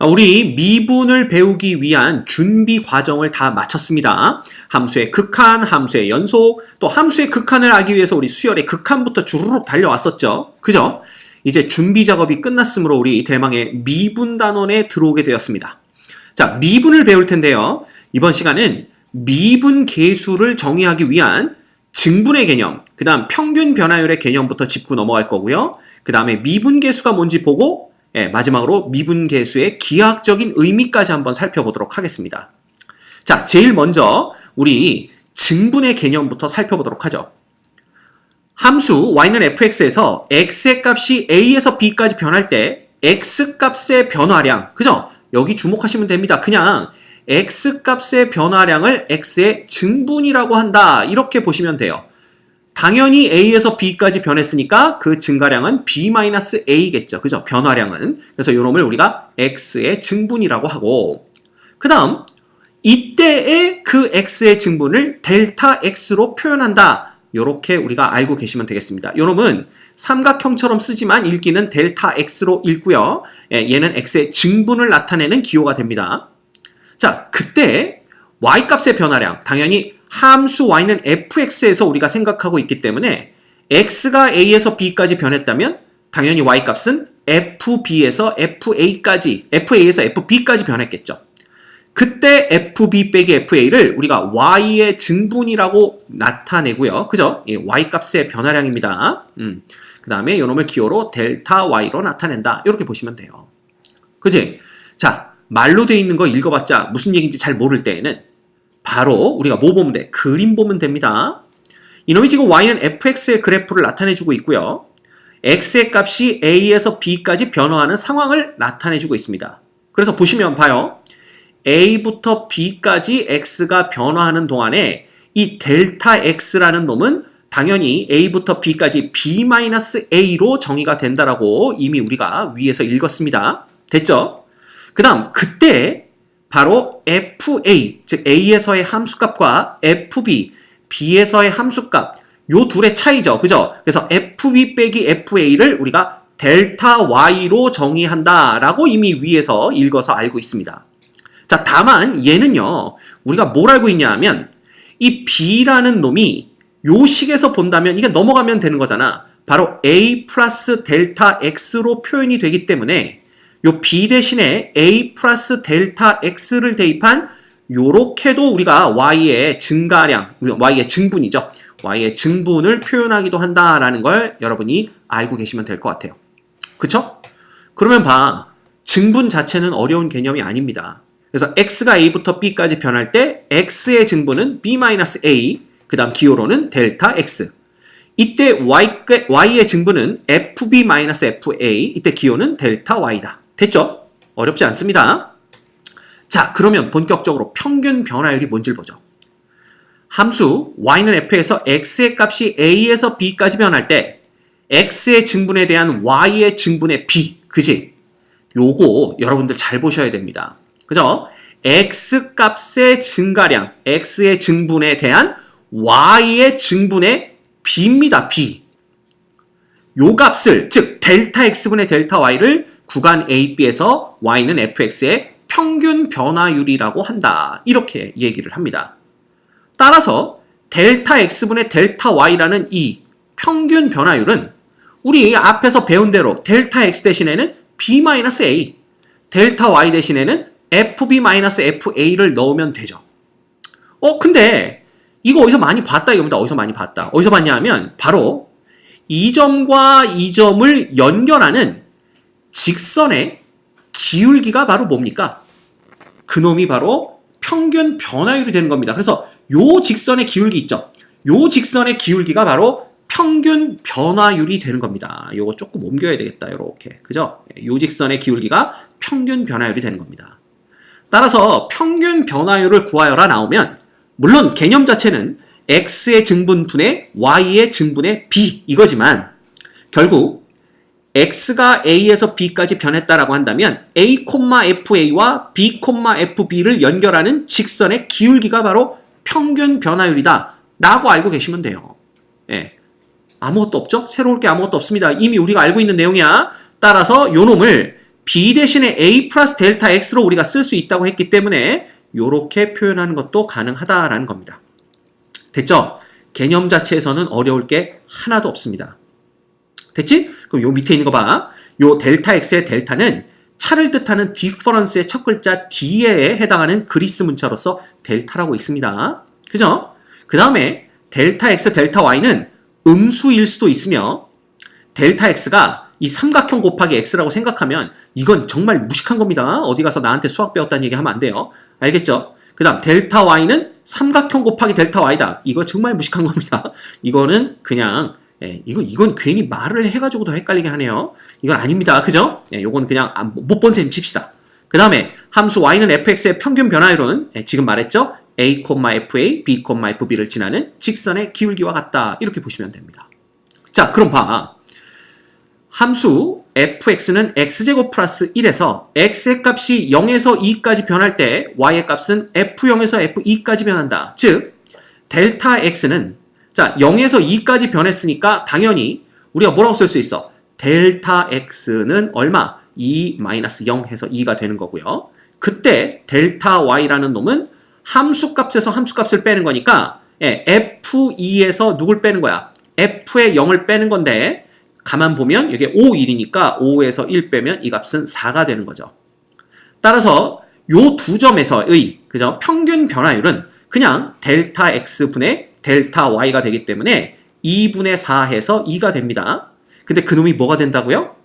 우리 미분을 배우기 위한 준비 과정을 다 마쳤습니다. 함수의 극한, 함수의 연속, 또 함수의 극한을 알기 위해서 우리 수열의 극한부터 주르륵 달려왔었죠. 그죠? 이제 준비 작업이 끝났으므로 우리 대망의 미분 단원에 들어오게 되었습니다. 자, 미분을 배울 텐데요. 이번 시간은 미분 계수를 정의하기 위한 증분의 개념, 그 다음 평균 변화율의 개념부터 짚고 넘어갈 거고요. 그 다음에 미분 계수가 뭔지 보고 예, 마지막으로 미분 계수의 기하학적인 의미까지 한번 살펴보도록 하겠습니다. 자, 제일 먼저 우리 증분의 개념부터 살펴보도록 하죠. 함수 y는 fx에서 x의 값이 a에서 b까지 변할 때 x 값의 변화량, 그죠? 여기 주목하시면 됩니다. 그냥 x 값의 변화량을 x의 증분이라고 한다. 이렇게 보시면 돼요. 당연히 a에서 b까지 변했으니까 그 증가량은 b-a겠죠. 그죠? 변화량은. 그래서 이놈을 우리가 x의 증분이라고 하고 그 다음 이때의 그 x의 증분을 델타 x로 표현한다. 이렇게 우리가 알고 계시면 되겠습니다. 요놈은 삼각형처럼 쓰지만 읽기는 델타 x로 읽고요. 예, 얘는 x의 증분을 나타내는 기호가 됩니다. 자, 그때 y 값의 변화량 당연히 함수 y는 fx에서 우리가 생각하고 있기 때문에 x가 a에서 b까지 변했다면 당연히 y 값은 fb에서 fa까지 fa에서 fb까지 변했겠죠. 그때 fb 빼기 fa를 우리가 y의 증분이라고 나타내고요. 그죠? 예, y 값의 변화량입니다. 음. 그 다음에 이놈을 기호로 델타 y로 나타낸다. 이렇게 보시면 돼요. 그지? 자, 말로 돼 있는 거 읽어봤자 무슨 얘기인지 잘 모를 때에는 바로 우리가 뭐 보면 돼? 그림 보면 됩니다. 이놈이 지금 y는 fx의 그래프를 나타내주고 있고요. x의 값이 a에서 b까지 변화하는 상황을 나타내주고 있습니다. 그래서 보시면 봐요. a부터 b까지 x가 변화하는 동안에 이 델타 x라는 놈은 당연히 a부터 b까지 b-a로 정의가 된다라고 이미 우리가 위에서 읽었습니다. 됐죠? 그 다음 그때 바로 fa, 즉 a에서의 함수값과 fb, b에서의 함수값 요 둘의 차이죠. 그죠? 그래서 fb 빼기 fa를 우리가 델타 y로 정의한다라고 이미 위에서 읽어서 알고 있습니다. 자, 다만 얘는요. 우리가 뭘 알고 있냐 하면 이 b라는 놈이 요 식에서 본다면 이게 넘어가면 되는 거잖아. 바로 a 플러스 델타 x로 표현이 되기 때문에 요 b 대신에 a 플러스 델타 x를 대입한 요렇게도 우리가 y의 증가량, y의 증분이죠. y의 증분을 표현하기도 한다라는 걸 여러분이 알고 계시면 될 것 같아요. 그쵸? 그러면 봐. 증분 자체는 어려운 개념이 아닙니다. 그래서 x가 a부터 b까지 변할 때 x의 증분은 b-a, 그 다음 기호로는 델타 x. 이때 y, y의 증분은 fb-fa, 이때 기호는 델타 y다. 됐죠? 어렵지 않습니다. 자, 그러면 본격적으로 평균 변화율이 뭔지를 보죠. 함수 y는 f에서 x의 값이 a에서 b까지 변할 때 x의 증분에 대한 y의 증분의 b, 그지? 요거 여러분들 잘 보셔야 됩니다. 그죠? x 값의 증가량, x의 증분에 대한 y의 증분의 b입니다. b. 요 값을 즉 델타 x분의 델타 y를 구간 a, b에서 y는 fx의 평균 변화율이라고 한다. 이렇게 얘기를 합니다. 따라서 델타 x분의 델타 y라는 이 평균 변화율은 우리 앞에서 배운 대로 델타 x 대신에는 b-a, 델타 y 대신에는 fb-fa를 넣으면 되죠. 어, 근데 이거 어디서 많이 봤다 이겁니다. 어디서 많이 봤다. 어디서 봤냐 하면 바로 이 점과 이 점을 연결하는 직선의 기울기가 바로 뭡니까? 그놈이 바로 평균 변화율이 되는 겁니다. 그래서 요 직선의 기울기 있죠? 요 직선의 기울기가 바로 평균 변화율이 되는 겁니다. 요거 조금 옮겨야 되겠다. 요렇게. 그죠? 요 직선의 기울기가 평균 변화율이 되는 겁니다. 따라서 평균 변화율을 구하여라 나오면 물론 개념 자체는 x의 증분분의 y의 증분의 b 이거지만 결국 x가 a에서 b까지 변했다라고 한다면 a, fa와 b, fb를 연결하는 직선의 기울기가 바로 평균 변화율이다 라고 알고 계시면 돼요. 예. 아무것도 없죠? 새로울 게 아무것도 없습니다. 이미 우리가 알고 있는 내용이야. 따라서 요 놈을 b 대신에 a 플러스 델타 x로 우리가 쓸 수 있다고 했기 때문에 이렇게 표현하는 것도 가능하다라는 겁니다. 됐죠? 개념 자체에서는 어려울 게 하나도 없습니다. 됐지? 그럼 요 밑에 있는 거 봐. 요 델타 x의 델타는 차를 뜻하는 디퍼런스의 첫 글자 D에 해당하는 그리스 문자로서 델타라고 있습니다. 그죠? 그 다음에 델타 x, 델타 y는 음수일 수도 있으며 델타 x가 이 삼각형 곱하기 x라고 생각하면 이건 정말 무식한 겁니다. 어디 가서 나한테 수학 배웠다는 얘기 하면 안 돼요. 알겠죠? 그 다음 델타 y는 삼각형 곱하기 델타 y다. 이거 정말 무식한 겁니다. 이거는 그냥 예, 이건 이건 괜히 말을 해가지고 더 헷갈리게 하네요. 이건 아닙니다. 그죠? 예, 요건 그냥 못본 셈 칩시다. 그 다음에 함수 y는 fx의 평균 변화율은 예, 지금 말했죠? a, fa, b, fb를 지나는 직선의 기울기와 같다. 이렇게 보시면 됩니다. 자, 그럼 봐. 함수 fx는 x제곱 플러스 1에서 x의 값이 0에서 2까지 변할 때 y의 값은 f0에서 f2까지 변한다. 즉, 델타 x는 자 0에서 2까지 변했으니까 당연히 우리가 뭐라고 쓸 수 있어? 델타 x는 얼마? 2-0 해서 2가 되는 거고요. 그때 델타 y라는 놈은 함수값에서 함수값을 빼는 거니까 예, f2에서 누굴 빼는 거야? f의 0을 빼는 건데 가만 보면 이게 5, 1이니까 5에서 1 빼면 이 값은 4가 되는 거죠. 따라서 요 두 점에서의 그죠? 평균 변화율은 그냥 델타 x분의 델타 y가 되기 때문에 2분의 4 해서 2가 됩니다. 근데 그놈이 뭐가 된다고요?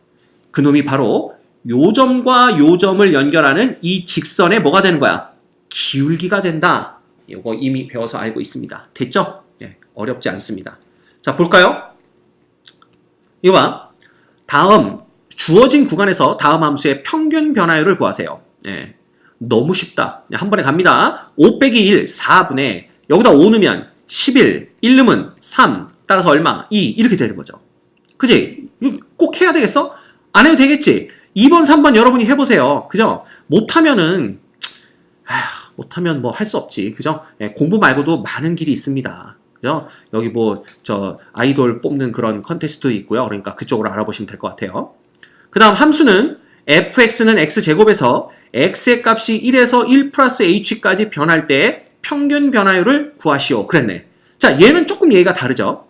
그놈이 바로 요 점과 요 점을 연결하는 이 직선에 뭐가 되는 거야? 기울기가 된다. 이거 이미 배워서 알고 있습니다. 됐죠? 예, 어렵지 않습니다. 자, 볼까요? 이거 봐. 다음 주어진 구간에서 다음 함수의 평균 변화율을 구하세요. 예, 너무 쉽다. 한 번에 갑니다. 5 빼기 1, 4분의 여기다 5 넣으면 11, 1 넣으면 3, 따라서 얼마? 2 이렇게 되는 거죠. 그지? 꼭 해야 되겠어? 안 해도 되겠지? 2번, 3번 여러분이 해보세요. 그죠? 못하면은 못하면 뭐 할 수 없지. 그죠? 예, 공부 말고도 많은 길이 있습니다. 그죠? 여기 뭐, 저, 아이돌 뽑는 그런 컨테스트도 있고요. 그러니까 그쪽으로 알아보시면 될 것 같아요. 그 다음 함수는 fx는 x제곱에서 x의 값이 1에서 1 플러스 h까지 변할 때 평균 변화율을 구하시오. 그랬네. 자, 얘는 조금 얘기가 다르죠.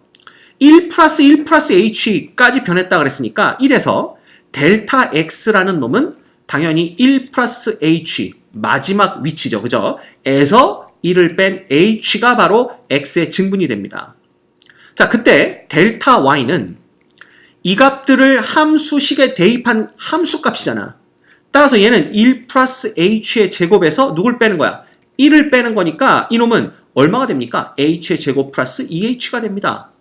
1 플러스 1 플러스 h까지 변했다 그랬으니까 1에서 델타 x라는 놈은 당연히 1 플러스 h 마지막 위치죠. 그죠? 에서 1을 뺀 h가 바로 x의 증분이 됩니다. 자, 그때 델타 y는 이 값들을 함수식에 대입한 함수값이잖아. 따라서 얘는 1 플러스 h의 제곱에서 누굴 빼는 거야? 1을 빼는 거니까 이놈은 얼마가 됩니까? h의 제곱 플러스 2h가 됩니다.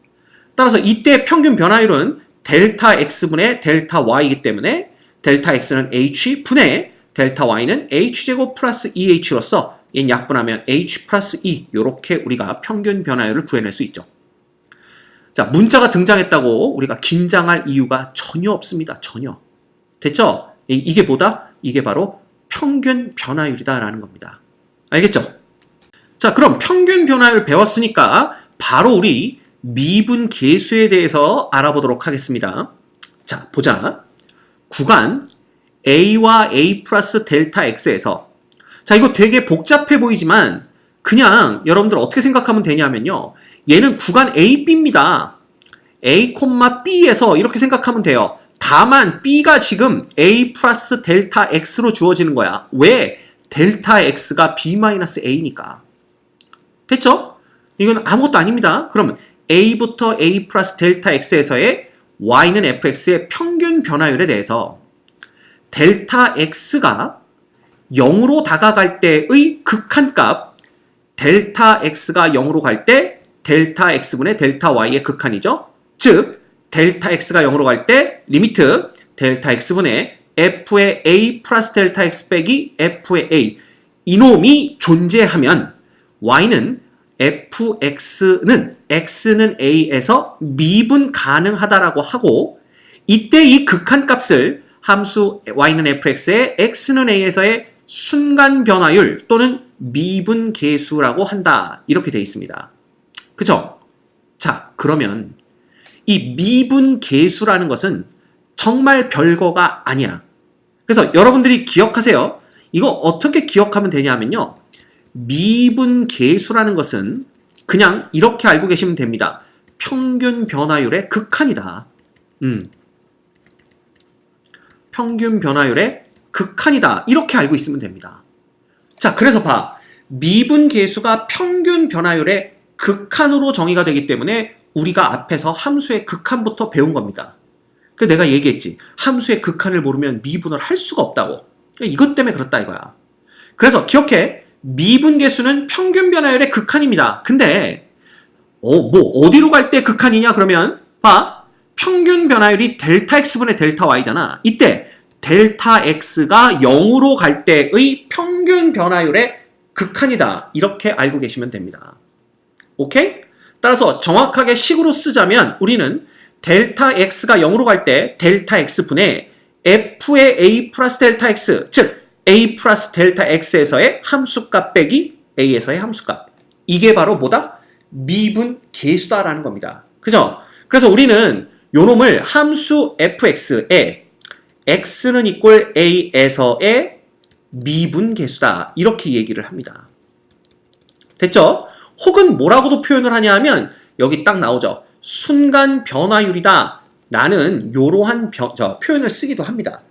따라서 이때 평균 변화율은 델타 x분의 델타 y이기 때문에 델타 x는 h 분의 델타 y는 h제곱 플러스 2h로서 얘는 약분하면 h 플러스 2 이렇게 우리가 평균 변화율을 구해낼 수 있죠. 자 문자가 등장했다고 우리가 긴장할 이유가 전혀 없습니다. 전혀. 됐죠? 이게 뭐다? 이게 바로 평균 변화율이다라는 겁니다. 알겠죠? 자 그럼 평균 변화율 배웠으니까 바로 우리 미분 계수에 대해서 알아보도록 하겠습니다. 자 보자. 구간 a와 a 플러스 델타 x에서 자 이거 되게 복잡해 보이지만 그냥 여러분들 어떻게 생각하면 되냐면요. 얘는 구간 a, b입니다. a, b에서 이렇게 생각하면 돼요. 다만 b가 지금 a 플러스 델타 x로 주어지는 거야. 왜? 델타 x가 b-a니까. 됐죠? 이건 아무것도 아닙니다. 그러면 a부터 a 플러스 델타 x에서의 y는 fx의 평균 변화율에 대해서 델타 x가 0으로 다가갈 때의 극한값 델타 x가 0으로 갈 때 델타 x분의 델타 y의 극한이죠. 즉 델타 x가 0으로 갈 때 리미트 델타 x분의 f의 a 플러스 델타 x 빼기 f의 a 이놈이 존재하면 y는 fx는 x는 a에서 미분 가능하다라고 하고 이때 이 극한값을 함수 y는 fx의 x는 a에서의 순간 변화율 또는 미분 계수라고 한다. 이렇게 되어 있습니다. 그죠? 자, 그러면 이 미분 계수라는 것은 정말 별거가 아니야. 그래서 여러분들이 기억하세요. 이거 어떻게 기억하면 되냐면요. 미분 계수라는 것은 그냥 이렇게 알고 계시면 됩니다. 평균 변화율의 극한이다. 음. 평균 변화율의 극한이다. 이렇게 알고 있으면 됩니다. 자, 그래서 봐. 미분 계수가 평균 변화율의 극한으로 정의가 되기 때문에 우리가 앞에서 함수의 극한부터 배운 겁니다. 그 내가 얘기했지. 함수의 극한을 모르면 미분을 할 수가 없다고. 이것 때문에 그렇다 이거야. 그래서 기억해. 미분 계수는 평균 변화율의 극한입니다. 근데 어, 뭐 어디로 갈 때 극한이냐 그러면 봐. 평균 변화율이 델타 x분의 델타 y잖아. 이때 델타 x가 0으로 갈 때의 평균 변화율의 극한이다. 이렇게 알고 계시면 됩니다. 오케이? 따라서 정확하게 식으로 쓰자면 우리는 델타 x가 0으로 갈 때 델타 x분의 f의 a 플러스 델타 x 즉 a 플러스 델타 x에서의 함수값 빼기 a에서의 함수값 이게 바로 뭐다? 미분 계수다라는 겁니다. 그죠? 그래서 우리는 요놈을 함수 fx에 x는 이꼴 a에서의 미분 계수다 이렇게 얘기를 합니다. 됐죠? 혹은 뭐라고도 표현을 하냐 하면 여기 딱 나오죠. 순간 변화율이다 라는 저, 표현을 쓰기도 합니다.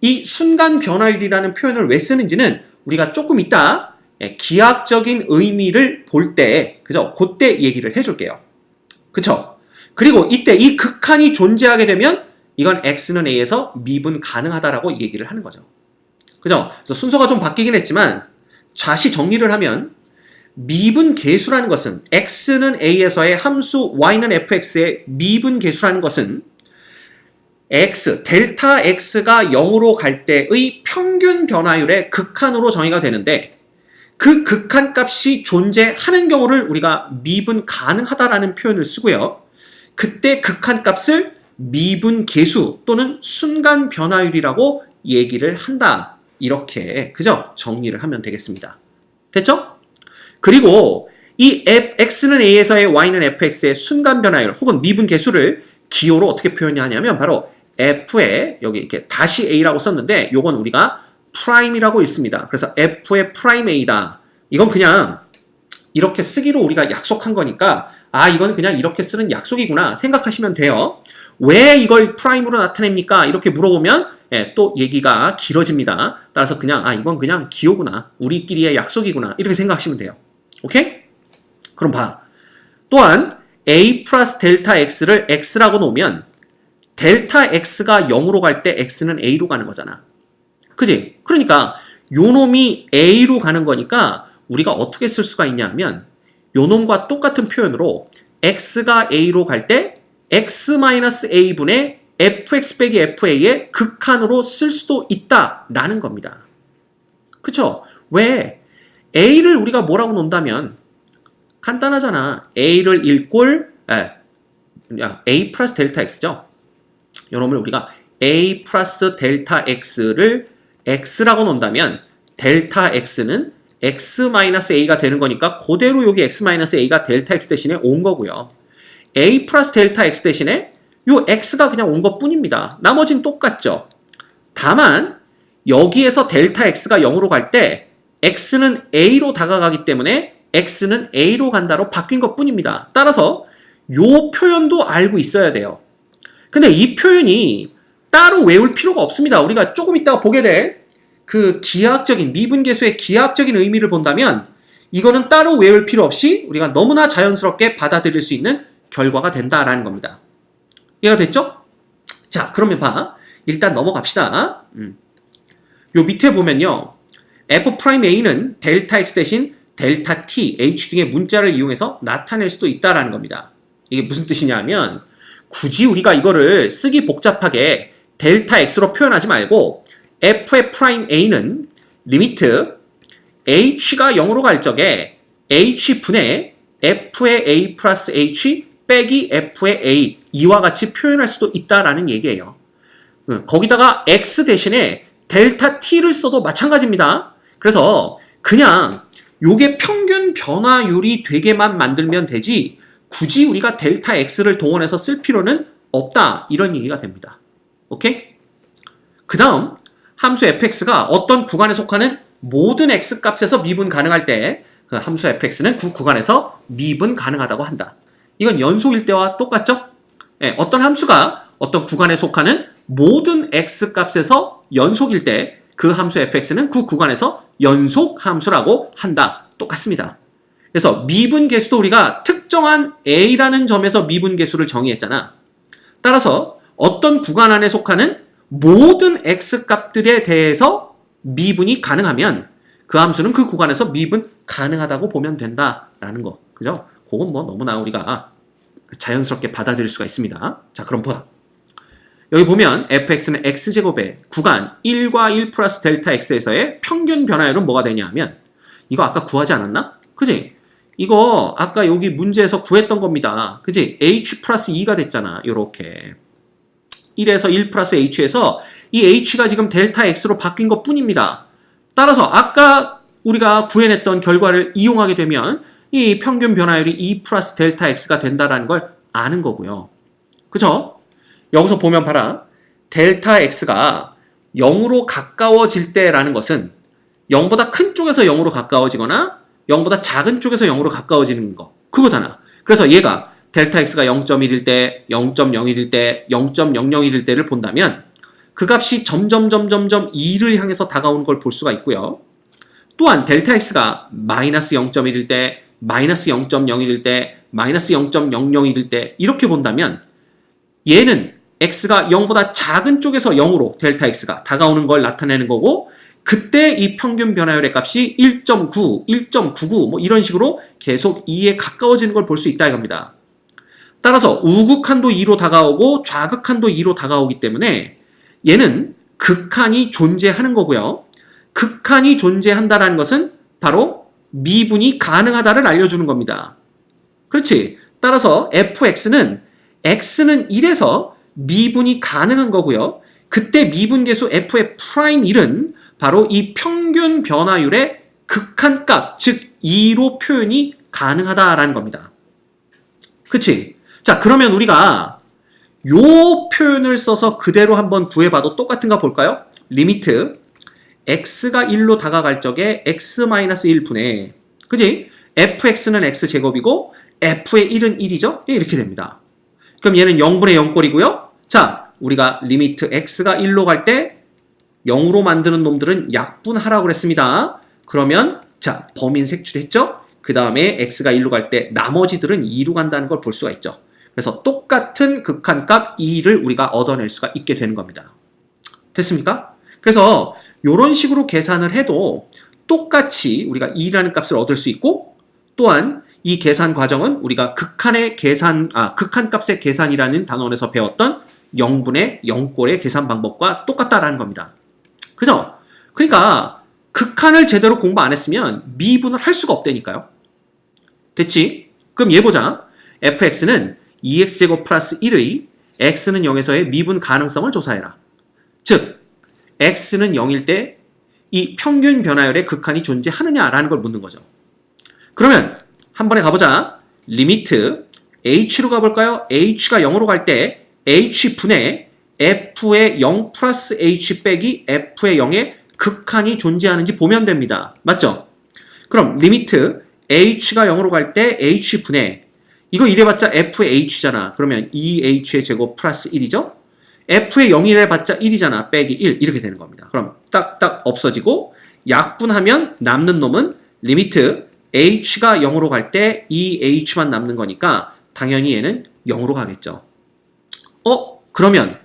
이 순간 변화율이라는 표현을 왜 쓰는지는 우리가 조금 이따 예, 기하학적인 의미를 볼 때, 그죠? 그때 얘기를 해줄게요. 그쵸? 그리고 이때 이 극한이 존재하게 되면 이건 x는 a에서 미분 가능하다라고 얘기를 하는 거죠. 그죠? 그래서 순서가 좀 바뀌긴 했지만 다시 정리를 하면 미분 계수라는 것은 x는 a에서의 함수 y는 fx의 미분 계수라는 것은 x 델타 x가 0으로 갈 때의 평균 변화율의 극한으로 정의가 되는데 그 극한 값이 존재하는 경우를 우리가 미분 가능하다라는 표현을 쓰고요. 그때 극한 값을 미분 계수 또는 순간 변화율이라고 얘기를 한다. 이렇게 그죠? 정리를 하면 되겠습니다. 됐죠? 그리고 이 f, x는 a에서의 y는 fx의 순간 변화율 혹은 미분 계수를 기호로 어떻게 표현하냐면 바로 f의 여기 이렇게 다시 a라고 썼는데 요건 우리가 프라임이라고 읽습니다. 그래서 f의 프라임 a다. 이건 그냥 이렇게 쓰기로 우리가 약속한 거니까 아 이건 그냥 이렇게 쓰는 약속이구나 생각하시면 돼요. 왜 이걸 프라임으로 나타냅니까? 이렇게 물어보면 예, 또 얘기가 길어집니다. 따라서 그냥 아 이건 그냥 기호구나 우리끼리의 약속이구나 이렇게 생각하시면 돼요. 오케이? 그럼 봐. 또한 a 플러스 델타 x를 x라고 놓으면 델타 x가 0으로 갈 때 x는 a로 가는 거잖아. 그지? 그러니까 요 놈이 a로 가는 거니까 우리가 어떻게 쓸 수가 있냐 하면 요 놈과 똑같은 표현으로 x가 a로 갈 때 x-a분의 fx 빼기 fa의 극한으로 쓸 수도 있다라는 겁니다. 그쵸? 왜? A를 우리가 뭐라고 놓는다면 간단하잖아. a를 1꼴 a 플러스 델타 x죠. 요놈을 우리가 a 플러스 델타 x를 x라고 놓는다면 델타 x는 x 마이너스 a가 되는 거니까 그대로 여기 x 마이너스 a가 델타 x 대신에 온 거고요. a 플러스 델타 x 대신에 요 x가 그냥 온 것 뿐입니다. 나머지는 똑같죠. 다만 여기에서 델타 x가 0으로 갈 때 x는 a로 다가가기 때문에 x는 a로 간다로 바뀐 것 뿐입니다. 따라서 요 표현도 알고 있어야 돼요. 근데 이 표현이 따로 외울 필요가 없습니다. 우리가 조금 이따가 보게 될 그 기하학적인 미분계수의 기하학적인 의미를 본다면 이거는 따로 외울 필요 없이 우리가 너무나 자연스럽게 받아들일 수 있는 결과가 된다라는 겁니다. 이해가 됐죠? 자, 그러면 봐. 일단 넘어갑시다. 음. 요 밑에 보면요. F'a는 델타 x 대신 델타 t, h 등의 문자를 이용해서 나타낼 수도 있다라는 겁니다. 이게 무슨 뜻이냐면 굳이 우리가 이거를 쓰기 복잡하게 델타 x로 표현하지 말고 f의 프라임 a는 리미트 h가 0으로 갈 적에 h분의 f의 a 플러스 h 빼기 f의 a 이와 같이 표현할 수도 있다라는 얘기예요. 음, 거기다가 x 대신에 델타 t를 써도 마찬가지입니다. 그래서 그냥 요게 평균 변화율이 되게만 만들면 되지 굳이 우리가 델타 x를 동원해서 쓸 필요는 없다 이런 얘기가 됩니다. 오케이? 그 다음 함수 fx가 어떤 구간에 속하는 모든 x 값에서 미분 가능할 때 그 함수 fx는 그 구간에서 미분 가능하다고 한다. 이건 연속일 때와 똑같죠? 예, 어떤 함수가 어떤 구간에 속하는 모든 x 값에서 연속일 때 그 함수 fx는 그 구간에서 연속 함수라고 한다. 똑같습니다. 그래서 미분 계수도 우리가 특정한 a라는 점에서 미분 계수를 정의했잖아. 따라서 어떤 구간 안에 속하는 모든 x 값들에 대해서 미분이 가능하면 그 함수는 그 구간에서 미분 가능하다고 보면 된다라는 거. 그죠? 그건 뭐 너무나 우리가 자연스럽게 받아들일 수가 있습니다. 자, 그럼 보자. 여기 보면 fx는 x제곱의 구간 1과 1 플러스 델타 x에서의 평균 변화율은 뭐가 되냐 하면 이거 아까 구하지 않았나? 그지? 이거 아까 여기 문제에서 구했던 겁니다. 그지? h 플러스 2가 됐잖아. 요렇게. 1에서 1 플러스 h에서 이 h가 지금 델타 x로 바뀐 것 뿐입니다. 따라서 아까 우리가 구해냈던 결과를 이용하게 되면 이 평균 변화율이 2 플러스 델타 x가 된다라는 걸 아는 거고요. 그죠? 여기서 보면 봐라. 델타 x가 0으로 가까워질 때라는 것은 0보다 큰 쪽에서 0으로 가까워지거나 0보다 작은 쪽에서 0으로 가까워지는 거. 그거잖아. 그래서 얘가 델타 x가 0.1일 때, 0.01일 때, 0.001일 때를 본다면 그 값이 점점 점점 점 2를 향해서 다가오는 걸 볼 수가 있고요. 또한 델타 x가 마이너스 0.1일 때, 마이너스 0.01일 때, 마이너스 0.001일 때 이렇게 본다면 얘는 x가 0보다 작은 쪽에서 0으로 델타 x가 다가오는 걸 나타내는 거고 그때 이 평균 변화율의 값이 1.9, 1.99 뭐 이런 식으로 계속 2에 가까워지는 걸 볼 수 있다 이겁니다. 따라서 우극한도 2로 다가오고 좌극한도 2로 다가오기 때문에 얘는 극한이 존재하는 거고요. 극한이 존재한다라는 것은 바로 미분이 가능하다를 알려주는 겁니다. 그렇지. 따라서 fx는 x는 1에서 미분이 가능한 거고요. 그때 미분 계수 f의 프라임 1은 바로 이 평균 변화율의 극한값, 즉 2로 표현이 가능하다라는 겁니다. 그치? 자, 그러면 우리가 요 표현을 써서 그대로 한번 구해봐도 똑같은가 볼까요? 리미트 x가 1로 다가갈 적에 x-1분의 그지? fx는 x제곱이고 f의 1은 1이죠? 이렇게 됩니다. 그럼 얘는 0분의 0꼴이고요. 자, 우리가 리미트 x가 1로 갈 때 0으로 만드는 놈들은 약분하라고 그랬습니다. 그러면 자, 범인 색출했죠? 그 다음에 x가 1로 갈 때 나머지들은 2로 간다는 걸 볼 수가 있죠. 그래서 똑같은 극한값 2를 우리가 얻어낼 수가 있게 되는 겁니다. 됐습니까? 그래서 이런 식으로 계산을 해도 똑같이 우리가 2라는 값을 얻을 수 있고 또한 이 계산 과정은 우리가 극한의 계산, 아, 극한값의 계산이라는 단원에서 배웠던 0분의 0꼴의 계산 방법과 똑같다라는 겁니다. 그죠? 그러니까 극한을 제대로 공부 안 했으면 미분을 할 수가 없다니까요. 됐지? 그럼 얘 보자. fx는 2x제곱 플러스 1의 x는 0에서의 미분 가능성을 조사해라. 즉, x는 0일 때 이 평균 변화율의 극한이 존재하느냐라는 걸 묻는 거죠. 그러면 한 번에 가보자. 리미트 h로 가볼까요? h가 0으로 갈 때 h분의 f의 0 플러스 h 빼기 f의 0의 극한이 존재하는지 보면 됩니다. 맞죠? 그럼 리미트 h가 0으로 갈 때 h분의 이거 이래봤자 f의 h잖아. 그러면 2h의 제곱 플러스 1이죠? f의 0이래 봤자 1이잖아. 빼기 1 이렇게 되는 겁니다. 그럼 딱딱 없어지고 약분하면 남는 놈은 리미트 h가 0으로 갈 때 이 h만 남는 거니까 당연히 얘는 0으로 가겠죠. 어? 그러면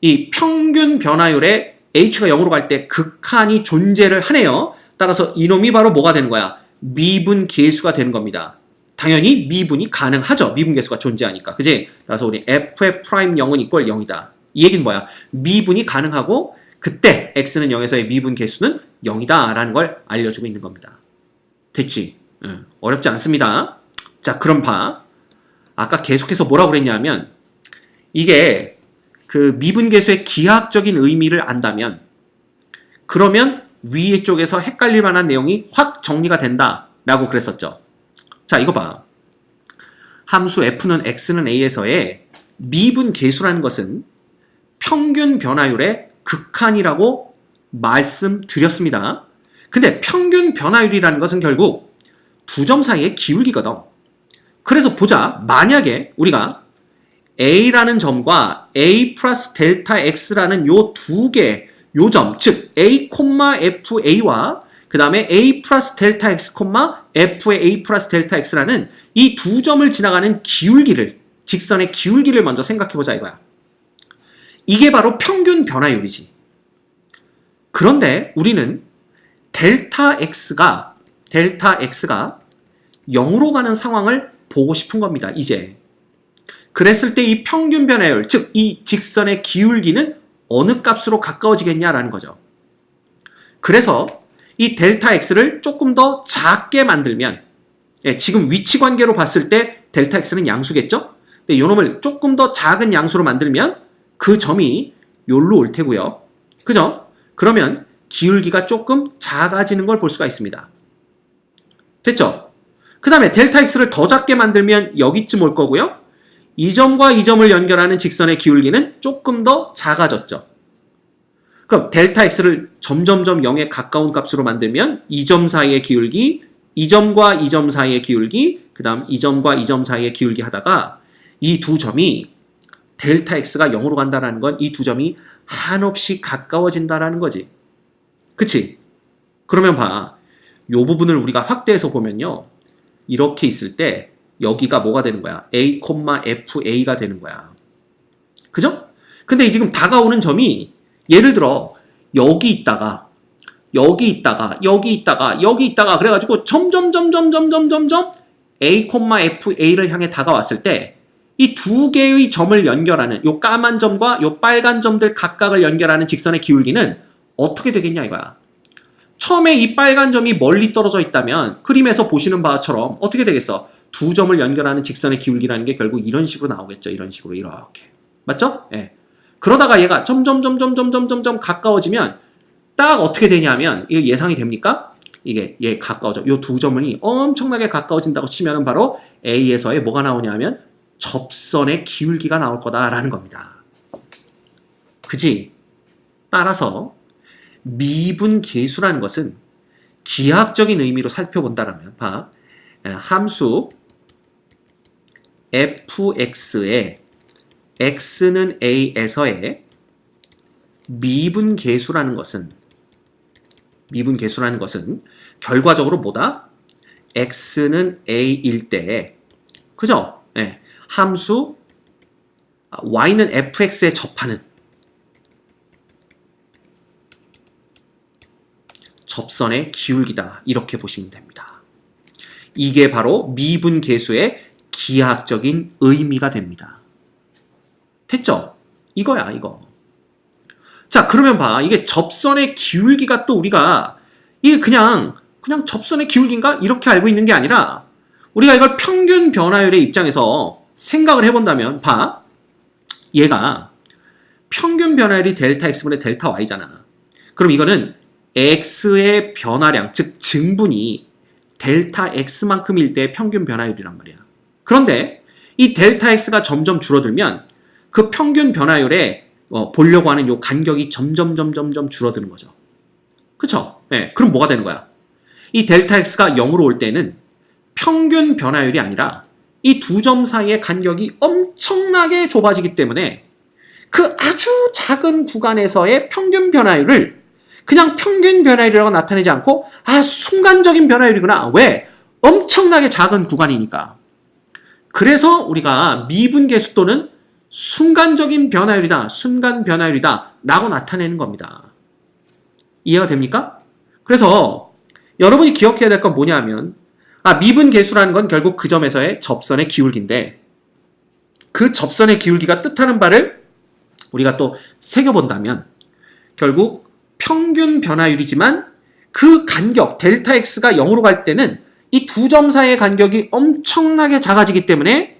이 평균 변화율에 h가 0으로 갈 때 극한이 존재를 하네요. 따라서 이놈이 바로 뭐가 되는 거야? 미분 계수가 되는 겁니다. 당연히 미분이 가능하죠. 미분 계수가 존재하니까. 그지? 따라서 우리 f의 프라임 0은 이꼴 0이다. 이 얘기는 뭐야? 미분이 가능하고 그때 x는 0에서의 미분 계수는 0이다 라는 걸 알려주고 있는 겁니다. 됐지? 응, 어렵지 않습니다. 자, 그럼 봐. 아까 계속해서 뭐라고 그랬냐면 이게 그 미분 계수의 기하학적인 의미를 안다면 그러면 위에 쪽에서 헷갈릴 만한 내용이 확 정리가 된다 라고 그랬었죠. 자, 이거 봐. 함수 f는 x는 a에서의 미분 계수라는 것은 평균 변화율의 극한이라고 말씀드렸습니다. 근데 평균 변화율이라는 것은 결국 두 점 사이의 기울기거든. 그래서 보자. 만약에 우리가 A라는 점과 A 플러스 델타 X라는 요 두 개, 요 점, 즉 A, FA와 그 다음에 A 플러스 델타 X, F의 A 플러스 델타 X라는 이 두 점을 지나가는 기울기를, 직선의 기울기를 먼저 생각해보자 이거야. 이게 바로 평균 변화율이지. 그런데 우리는 델타 X가, 델타 X가 0으로 가는 상황을 보고 싶은 겁니다, 이제. 그랬을 때 이 평균 변화율, 즉 이 직선의 기울기는 어느 값으로 가까워지겠냐라는 거죠. 그래서 이 델타 x를 조금 더 작게 만들면 예, 지금 위치 관계로 봤을 때 델타 x는 양수겠죠? 근데 요놈을 조금 더 작은 양수로 만들면 그 점이 요로 올 테고요. 그죠? 그러면 기울기가 조금 작아지는 걸 볼 수가 있습니다. 됐죠? 그 다음에 델타 x를 더 작게 만들면 여기쯤 올 거고요. 이 점과 이 점을 연결하는 직선의 기울기는 조금 더 작아졌죠. 그럼 델타 x를 점점점 0에 가까운 값으로 만들면 이 점 사이의 기울기, 이 점과 이 점 사이의 기울기, 그 다음 이 점과 이 점 사이의 기울기 하다가 이 두 점이 델타 x가 0으로 간다는 건 이 두 점이 한없이 가까워진다라는 거지. 그치? 그러면 봐. 요 부분을 우리가 확대해서 보면요. 이렇게 있을 때 여기가 뭐가 되는 거야? A, FA가 되는 거야. 그죠? 근데 지금 다가오는 점이 예를 들어 여기 있다가 여기 있다가 여기 있다가 여기 있다가 그래가지고 점점 점점 점점 점점 A, FA를 향해 다가왔을 때 이 두 개의 점을 연결하는 요 까만 점과 요 빨간 점들 각각을 연결하는 직선의 기울기는 어떻게 되겠냐 이거야. 처음에 이 빨간 점이 멀리 떨어져 있다면 그림에서 보시는 바처럼 어떻게 되겠어? 두 점을 연결하는 직선의 기울기라는 게 결국 이런 식으로 나오겠죠. 이런 식으로 이렇게. 맞죠? 예. 그러다가 얘가 점점 점점 점점 점점 가까워지면 딱 어떻게 되냐면 이게 예상이 됩니까? 이게 얘 가까워져. 요 두 점이 엄청나게 가까워진다고 치면은 바로 A에서의 뭐가 나오냐면 접선의 기울기가 나올 거다라는 겁니다. 그지? 따라서 미분 계수라는 것은 기하학적인 의미로 살펴본다라면 봐. 함수 fx의 x는 a에서의 미분 계수라는 것은 미분 계수라는 것은 결과적으로 뭐다? x는 a일 때 그죠? 네. 함수 y는 fx에 접하는 접선의 기울기다 이렇게 보시면 됩니다. 이게 바로 미분 계수의 기하학적인 의미가 됩니다. 됐죠? 이거야, 이거. 자, 그러면 봐. 이게 접선의 기울기가 또 우리가 이게 그냥 그냥 접선의 기울기인가? 이렇게 알고 있는 게 아니라 우리가 이걸 평균 변화율의 입장에서 생각을 해본다면 봐. 얘가 평균 변화율이 델타 x분의 델타 y잖아. 그럼 이거는 x의 변화량, 즉 증분이 델타 x만큼일 때 평균 변화율이란 말이야. 그런데 이 델타 x가 점점 줄어들면 그 평균 변화율에 어, 보려고 하는 요 간격이 점점 점점 점 줄어드는 거죠. 그쵸? 네, 그럼 뭐가 되는 거야? 이 델타 x가 0으로 올 때는 평균 변화율이 아니라 이 두 점 사이의 간격이 엄청나게 좁아지기 때문에 그 아주 작은 구간에서의 평균 변화율을 그냥 평균 변화율이라고 나타내지 않고 아 순간적인 변화율이구나. 왜? 엄청나게 작은 구간이니까. 그래서 우리가 미분계 수도는 순간적인 변화율이다. 순간 변화율이다. 라고 나타내는 겁니다. 이해가 됩니까? 그래서 여러분이 기억해야 될 건 뭐냐 하면 아 미분계수라는 건 결국 그 점에서의 접선의 기울기인데 그 접선의 기울기가 뜻하는 바를 우리가 또 새겨본다면 결국 평균 변화율이지만 그 간격 델타 x가 0으로 갈 때는 이 두 점 사이의 간격이 엄청나게 작아지기 때문에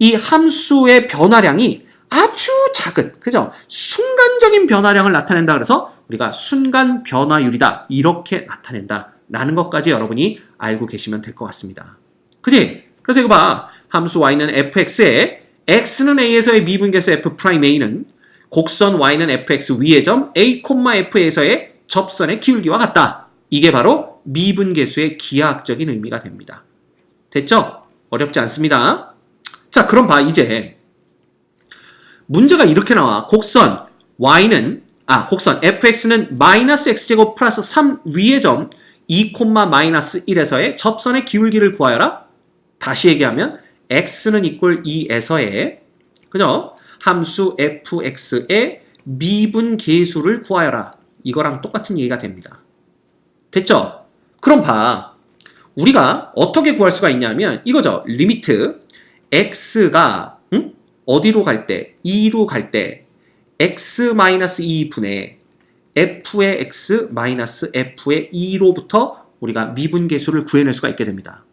이 함수의 변화량이 아주 작은 그죠? 순간적인 변화량을 나타낸다 그래서 우리가 순간 변화율이다 이렇게 나타낸다 라는 것까지 여러분이 알고 계시면 될 것 같습니다. 그지? 그래서 이거 봐 함수 y는 fx에 x는 a에서의 미분계수 f 프라임 a는 곡선 y는 fx 위의 점 a, f에서의 접선의 기울기와 같다. 이게 바로 미분계수의 기하학적인 의미가 됩니다. 됐죠? 어렵지 않습니다. 자, 그럼 봐, 이제. 문제가 이렇게 나와. 곡선 y는, 아, 곡선 fx는 마이너스 x제곱 플러스 3 위의 점 2, 마이너스 1에서의 접선의 기울기를 구하여라. 다시 얘기하면 x는 이꼴 2에서의 그죠? 함수 fx의 미분 계수를 구하여라. 이거랑 똑같은 얘기가 됩니다. 됐죠? 그럼 봐. 우리가 어떻게 구할 수가 있냐면 이거죠. 리미트 x가 응? 어디로 갈 때? 2로 갈 때 x-2 분의 f의 x 마이너스 f의 2로부터 우리가 미분계수를 구해낼 수가 있게 됩니다.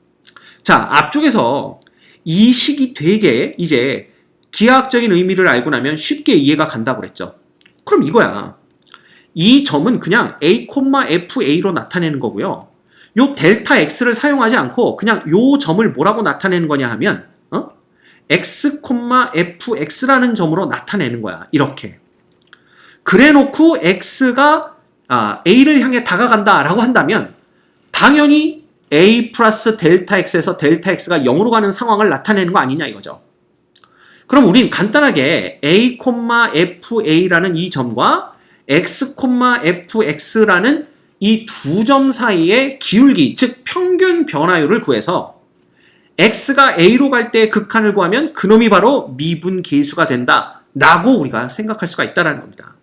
자, 앞쪽에서 이 식이 되게 이제 기하학적인 의미를 알고 나면 쉽게 이해가 간다고 그랬죠. 그럼 이거야. 이 점은 그냥 a, fa로 나타내는 거고요. 요 델타 x를 사용하지 않고 그냥 요 점을 뭐라고 나타내는 거냐 하면 어? x, fx라는 점으로 나타내는 거야. 이렇게. 그래 놓고 x가 아, a를 향해 다가간다라고 한다면 당연히 a 플러스 델타 x에서 델타 x가 0으로 가는 상황을 나타내는 거 아니냐 이거죠. 그럼 우린 간단하게 a, fa라는 이 점과 x, fx라는 이 두 점 사이의 기울기, 즉 평균 변화율을 구해서 x가 a로 갈 때 극한을 구하면 그놈이 바로 미분 계수가 된다. 라고 우리가 생각할 수가 있다는 겁니다.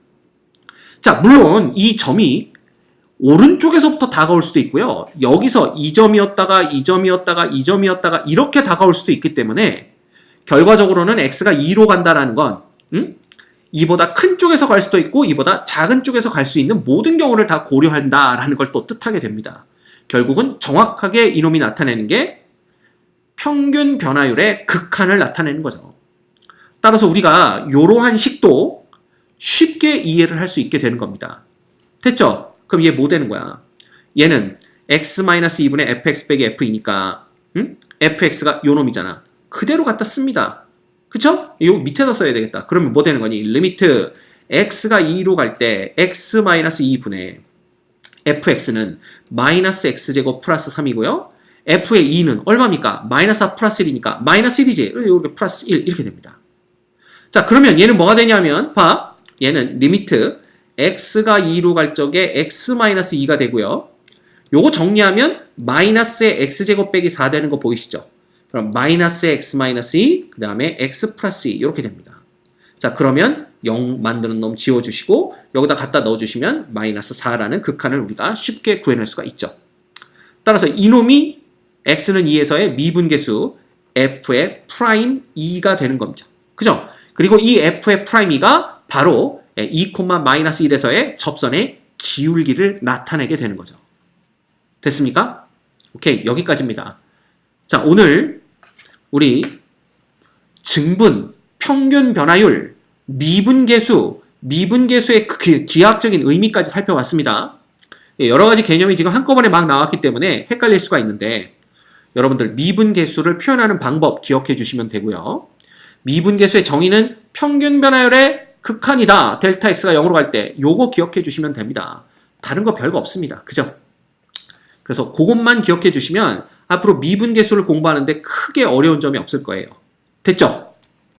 자, 물론 이 점이 오른쪽에서부터 다가올 수도 있고요. 여기서 이 점이었다가 이 점이었다가 이 점이었다가 이렇게 다가올 수도 있기 때문에 결과적으로는 x가 2로 간다라는 건 음? 이보다 큰 쪽에서 갈 수도 있고 이보다 작은 쪽에서 갈 수 있는 모든 경우를 다 고려한다라는 걸 또 뜻하게 됩니다. 결국은 정확하게 이놈이 나타내는 게 평균 변화율의 극한을 나타내는 거죠. 따라서 우리가 이러한 식도 쉽게 이해를 할 수 있게 되는 겁니다. 됐죠? 그럼 얘 뭐 되는 거야? 얘는 x-2분의 fx 빼기 f이니까 음? fx가 요 놈이잖아. 그대로 갖다 씁니다. 그쵸? 요 밑에다 써야 되겠다. 그러면 뭐 되는 거니? 리미트 x가 2로 갈 때 x-2분의 fx는 마이너스 x제곱 플러스 3이고요. f의 2는 얼마입니까? 마이너스 4 플러스 1이니까 마이너스 1이지. 이렇게 플러스 1 이렇게 됩니다. 자 그러면 얘는 뭐가 되냐면 봐. 얘는 리미트 x가 2로 갈 적에 x-2가 되고요. 요거 정리하면 마이너스의 x제곱 빼기 4 되는 거 보이시죠? 그럼 마이너스 x 마이너스 2, 그 다음에 x 플러스 2 이렇게 됩니다. 자 그러면 0 만드는 놈 지워주시고 여기다 갖다 넣어주시면 마이너스 4라는 극한을 우리가 쉽게 구해낼 수가 있죠. 따라서 이놈이 x는 2에서의 미분계수 f의 프라임 2가 되는 겁니다. 그죠? 그리고 이 f의 프라임 2가 바로 2, 마이너스 1에서의 접선의 기울기를 나타내게 되는 거죠. 됐습니까? 오케이 여기까지입니다. 자 오늘 우리 증분, 평균 변화율, 미분계수, 미분계수의 그 기하학적인 의미까지 살펴봤습니다. 예, 여러 가지 개념이 지금 한꺼번에 막 나왔기 때문에 헷갈릴 수가 있는데 여러분들 미분계수를 표현하는 방법 기억해 주시면 되고요. 미분계수의 정의는 평균 변화율의 극한이다. 델타 x가 0으로 갈 때 요거 기억해 주시면 됩니다. 다른 거 별거 없습니다. 그죠? 그래서 그것만 기억해 주시면 앞으로 미분 계수를 공부하는데 크게 어려운 점이 없을 거예요. 됐죠?